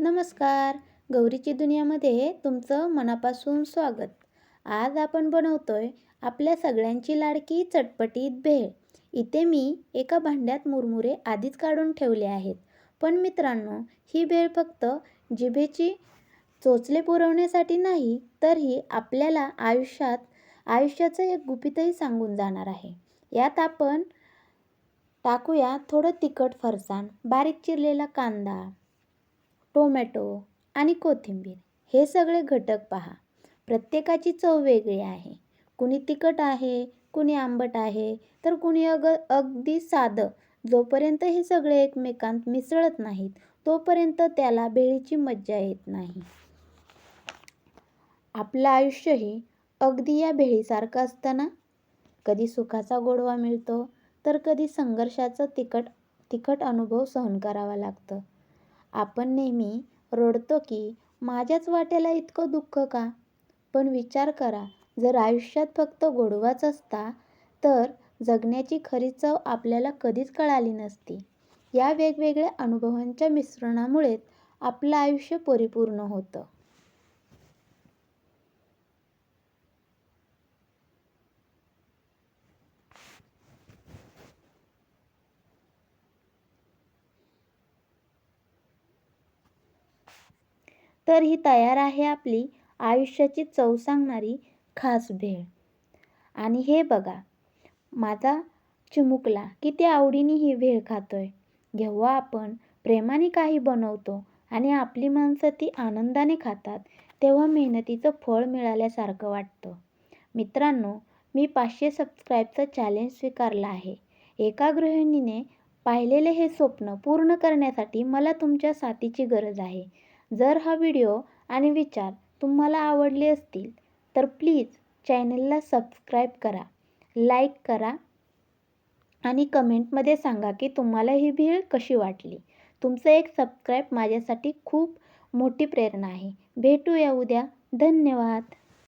नमस्कार. गौरीची दुनियामध्ये तुमचं मनापासून स्वागत. आज आपण बनवतोय आपल्या सगळ्यांची लाडकी चटपटीत भेळ. इथे मी एका भांड्यात मुरमुरे आधीच काढून ठेवले आहेत. पण मित्रांनो ही भेळ फक्त जिभेची चोचले पुरवण्यासाठी नाही तर ही आपल्याला आयुष्यात आयुष्याचं एक गुपितही सांगून जाणार आहे. यात आपण टाकूया थोडं तिखट फरसाण बारीक चिरलेला कांदा टोमॅटो आणि कोथिंबीर हे सगळे घटक पहा. प्रत्येकाची चव वेगळी आहे. कुणी तिखट आहे कुणी आंबट आहे तर कुणी अग अगदी साधं. जोपर्यंत हे सगळे एकमेकांत मिसळत नाहीत तोपर्यंत त्याला भेळीची मज्जा येत नाही. आपलं आयुष्यही अगदी या भेळीसारखं असतं ना? कधी सुखाचा गोडवा मिळतो तर कधी संघर्षाचं तिखट तिखट अनुभव सहन करावा लागतं. आपण नेहमी रडतो की माझ्याच वाट्याला इतकं दुःख का? पण विचार करा जर आयुष्यात फक्त गोडवाच असता तर जगण्याची खरी चव आपल्याला कधीच कळाली नसती. या वेगवेगळ्या अनुभवांच्या मिश्रणामुळेच आपलं आयुष्य परिपूर्ण होतं. तर ही तयार आहे आपली आयुष्याची चव सांगणारी खास भेळ. आणि हे बघा माझा चिमुकला किती आवडीने ही भेळ खातोय. जेव्हा आपण प्रेमाने काही बनवतो आणि आपली माणसं ती आनंदाने खातात तेव्हा मेहनतीचं फळ मिळाल्यासारखं वाटतं. मित्रांनो मी पाचशे सबस्क्राईबचं चॅलेंज स्वीकारलं आहे. एका गृहिणीने पाहिलेले हे स्वप्न पूर्ण करण्यासाठी मला तुमच्या साथीची गरज आहे. जर हा व्हिडिओ आणि विचार तुम्हाला आवडले असतील तर प्लीज चॅनलला सबस्क्राईब करा लाईक करा आणि कमेंटमध्ये सांगा की तुम्हाला ही भेळ कशी वाटली. तुमचं एक सबस्क्राईब माझ्यासाठी खूप मोठी प्रेरणा आहे. भेटूया उद्या. धन्यवाद.